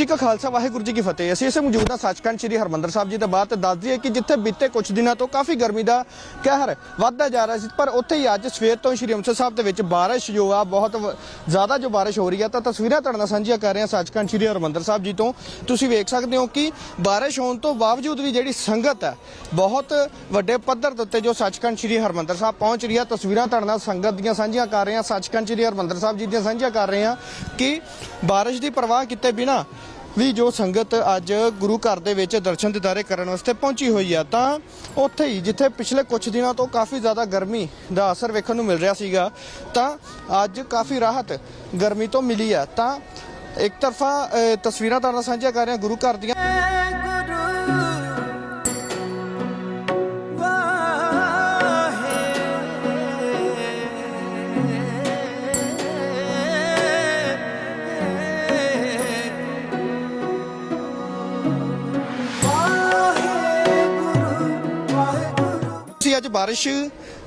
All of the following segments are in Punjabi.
ਜੀ ਕਾ ਖਾਲਸਾ, ਵਾਹਿਗੁਰੂ ਜੀ ਕੀ ਫਤਿਹ। ਅਸੀਂ ਇਸੇ ਮੌਜੂਦਾ ਸੱਚਖੰਡ ਸ੍ਰੀ ਹਰਮੰਦਰ ਸਾਹਿਬ ਜੀ ਦੇ ਬਾਅਦ ਤੇ ਦੱਸ ਦਈਏ ਕਿ ਜਿੱਥੇ ਬੀਤੇ ਕੁਝ ਦਿਨਾਂ ਤੋਂ ਕਾਫੀ ਗਰਮੀ ਦਾ ਕਹਿਰ ਵੱਧਦਾ ਜਾ ਰਿਹਾ ਸੀ, ਪਰ ਉੱਥੇ ਹੀ ਅੱਜ ਸਵੇਰ ਤੋਂ ਸ੍ਰੀ ਅੰਮ੍ਰਿਤਸਰ ਸਾਹਿਬ ਦੇ ਵਿੱਚ ਬਾਰਿਸ਼ ਜੋ ਆ, ਬਹੁਤ ਜ਼ਿਆਦਾ ਜੋ ਬਾਰਿਸ਼ ਹੋ ਰਹੀ ਹੈ ਤਾਂ ਤਸਵੀਰਾਂ ਤੁਹਾਡੇ ਨਾਲ ਸਾਂਝੀਆਂ ਕਰ ਰਹੇ ਹਾਂ ਸੱਚਖੰਡ ਸ੍ਰੀ ਹਰਮੰਦਰ ਸਾਹਿਬ ਜੀ ਤੋਂ। ਤੁਸੀਂ ਵੇਖ ਸਕਦੇ ਹੋ ਕਿ ਬਾਰਿਸ਼ ਹੋਣ ਤੋਂ ਬਾਵਜੂਦ ਵੀ ਜਿਹੜੀ ਸੰਗਤ ਹੈ, ਬਹੁਤ ਵੱਡੇ ਪੱਧਰ ਦੇ ਉੱਤੇ ਜੋ ਸੱਚਖੰਡ ਸ੍ਰੀ ਹਰਮੰਦਰ ਸਾਹਿਬ ਪਹੁੰਚ ਰਹੀ ਹੈ ਤਸਵੀਰਾਂ ਤੁਹਾਡੇ ਨਾਲ ਸੰਗਤ ਦੀਆਂ ਸਾਂਝੀਆਂ ਕਰ ਰਹੇ ਹਾਂ, ਸੱਚਖੰਡ ਸ੍ਰੀ ਹਰਮੰਦਰ ਸਾਹਿਬ ਜੀ ਦੀਆਂ ਸਾਂਝੀਆਂ ਕਰ ਰਹੇ ਹਾਂ ਕਿ ਬਾਰਿਸ਼ ਦੀ ਪਰਵਾਹ ਕੀਤੇ ਬਿਨਾ ਵੀ ਜੋ ਸੰਗਤ ਅੱਜ ਗੁਰੂ ਘਰ ਦੇ ਵਿੱਚ ਦਰਸ਼ਨ ਦਿਦਾਰੇ ਕਰਨ ਵਾਸਤੇ ਪਹੁੰਚੀ ਹੋਈ ਆ, ਤਾਂ ਉੱਥੇ ਹੀ ਜਿੱਥੇ ਪਿਛਲੇ ਕੁਝ ਦਿਨਾਂ ਤੋਂ ਕਾਫੀ ਜ਼ਿਆਦਾ ਗਰਮੀ ਦਾ ਅਸਰ ਵੇਖਣ ਨੂੰ ਮਿਲ ਰਿਹਾ ਸੀਗਾ, ਤਾਂ ਅੱਜ ਕਾਫੀ ਰਾਹਤ ਗਰਮੀ ਤੋਂ ਮਿਲੀ ਆ। ਤਾਂ ਇੱਕ ਤਰਫਾ ਤਸਵੀਰਾਂ ਤੁਹਾਡੇ ਸਾਂਝੀਆਂ ਕਰ ਰਿਹਾ ਗੁਰੂ ਘਰ ਦੀਆਂ। ਅੱਜ ਬਾਰਿਸ਼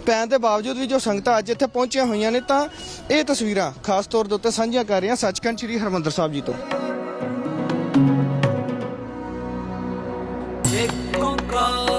ਪੈਣ ਦੇ ਬਾਵਜੂਦ ਵੀ ਜੋ ਸੰਗਤਾਂ ਅੱਜ ਇੱਥੇ ਪਹੁੰਚੀਆਂ ਹੋਈਆਂ ਨੇ ਤਾਂ ਇਹ ਤਸਵੀਰਾਂ ਖਾਸ ਤੌਰ ਦੇ ਉੱਤੇ ਸਾਂਝੀਆਂ ਕਰ ਰਹੇ ਸੱਚਖੰਡ ਸ੍ਰੀ ਹਰਮੰਦਰ ਸਾਹਿਬ ਜੀ ਤੋਂ। ਇੱਕ ਓੰਕਾਰ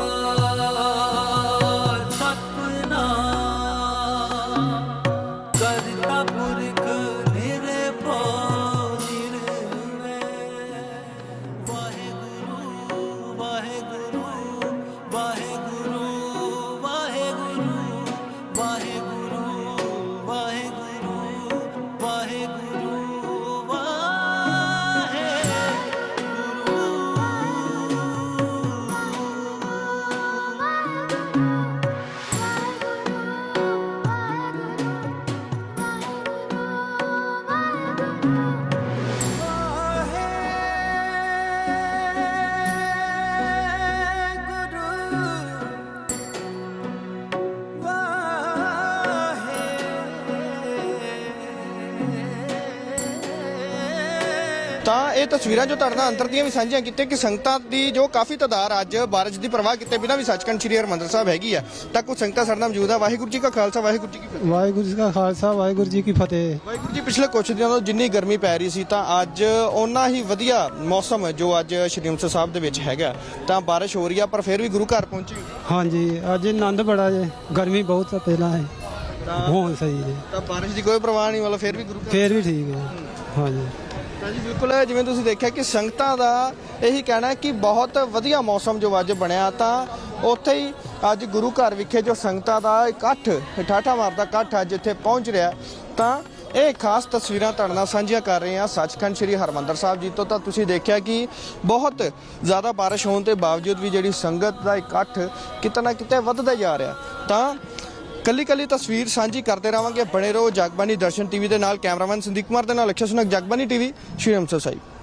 ਤਾਂ ਇਹ ਤਸਵੀਰਾਂ ਜੋ ਤੁਹਾਡੇ ਨਾਲ ਅੰਦਰ ਦੀਆਂ ਵੀ ਸਾਂਝੀਆਂ ਕੀਤੀਆਂ ਕਿ ਸੰਗਤਾਂ ਦੀ ਜੋ ਕਾਫੀ ਤਾਦਾਦ ਅੱਜ ਬਾਰਿਸ਼ ਦੀ ਪਰਵਾਹ ਕੀਤੇ ਬਿਨਾਂ ਵੀ ਸੱਚਖੰਡ ਸ੍ਰੀ ਹਰਮੰਦਰ ਸਾਹਿਬ ਹੈਗੀ ਆ। ਤਾਂ ਕੁਝ ਸੰਗਤਾਂ ਸਾਡੇ ਨਾਲ ਮੌਜੂਦ ਆ। ਵਾਹਿਗੁਰੂ ਜੀ ਕਾ ਖਾਲਸਾ ਵਾਹਿਗੁਰੂ ਜੀ ਕੀ ਫਤਿਹ। ਵਾਹਿਗੁਰੂ ਜੀ ਕਾ ਖਾਲਸਾ ਵਾਹਿਗੁਰੂ ਜੀ ਕੀ ਫਤਿਹ। ਵਾਹਿਗੁਰੂ ਜੀ ਪਿਛਲੇ ਕੁਝ ਦਿਨਾਂ ਤੋਂ ਜਿੰਨੀ ਗਰਮੀ ਪੈ ਰਹੀ ਸੀ ਤਾਂ ਅੱਜ ਓਨਾ ਹੀ ਵਧੀਆ ਮੌਸਮ ਜੋ ਅੱਜ ਸ਼੍ਰੀ ਅੰਮ੍ਰਿਤਸਰ ਸਾਹਿਬ ਦੇ ਵਿੱਚ ਹੈਗਾ। ਤਾਂ ਬਾਰਿਸ਼ ਹੋ ਰਹੀ ਆ ਪਰ ਫਿਰ ਵੀ ਗੁਰੂ ਘਰ ਪਹੁੰਚੀ ਹਾਂਜੀ ਅੱਜ ਆਨੰਦ ਬੜਾ ਜੇ। ਗਰਮੀ ਬਹੁਤ ਪਹਿਲਾਂ ਹੈ ਹੁਣ ਸਹੀ ਜੇ। ਤਾਂ ਬਾਰਿਸ਼ ਦੀ ਕੋਈ ਪਰਵਾਹ ਨਹੀਂ ਮਤਲਬ ਫਿਰ ਵੀ ਗੁਰੂ ਘਰ ਫੇਰ ਵੀ ਠੀਕ ਹੈ। ਹਾਂਜੀ। ਤਾਂ ਜੀ, ਬਿਲਕੁਲ, ਜਿਵੇਂ ਤੁਸੀਂ ਦੇਖਿਆ ਕਿ ਸੰਗਤਾਂ ਦਾ ਇਹੀ ਕਹਿਣਾ ਹੈ ਕਿ ਬਹੁਤ ਵਧੀਆ ਮੌਸਮ ਜੋ ਅੱਜ ਬਣਿਆ ਤਾਂ ਉੱਥੇ ਹੀ ਅੱਜ ਗੁਰੂ ਘਰ ਵਿਖੇ ਜੋ ਸੰਗਤਾਂ ਦਾ ਇਕੱਠ ਠਾਠਾ ਮਾਰਦਾ ਇਕੱਠ ਅੱਜ ਇੱਥੇ ਪਹੁੰਚ ਰਿਹਾ ਤਾਂ ਇਹ ਖਾਸ ਤਸਵੀਰਾਂ ਤੁਹਾਡੇ ਨਾਲ ਸਾਂਝੀਆਂ ਕਰ ਰਹੇ ਹਾਂ ਸੱਚਖੰਡ ਸ੍ਰੀ ਹਰਮੰਦਰ ਸਾਹਿਬ ਜੀ ਤੋਂ। ਤਾਂ ਤੁਸੀਂ ਦੇਖਿਆ ਕਿ ਬਹੁਤ ਜ਼ਿਆਦਾ ਬਾਰਿਸ਼ ਹੋਣ ਦੇ ਬਾਵਜੂਦ ਵੀ ਜਿਹੜੀ ਸੰਗਤ ਦਾ ਇਕੱਠ ਕਿਤੇ ਨਾ ਕਿਤੇ ਵੱਧਦਾ ਜਾ ਰਿਹਾ ਤਾਂ ਕੱਲੀ ਕੱਲੀ ਤਸਵੀਰ ਸਾਂਝੀ ਕਰਦੇ ਰਹਾਂਗੇ ਬਣੇ ਰਹੋ ਜਗਬਾਨੀ ਦਰਸ਼ਨ ਟੀਵੀ ਦੇ ਨਾਲ। ਕੈਮਰਾਮੈਨ ਸੰਦੀਪ ਕੁਮਾਰ ਦੇ ਨਾਲ ਅਕਸ਼ਰ ਸੁਨਕ, ਜਗਬਾਨੀ ਟੀਵੀ, ਸ਼੍ਰੀ ਅੰਮ੍ਰਿਤਸਰ ਸਾਹਿਬ।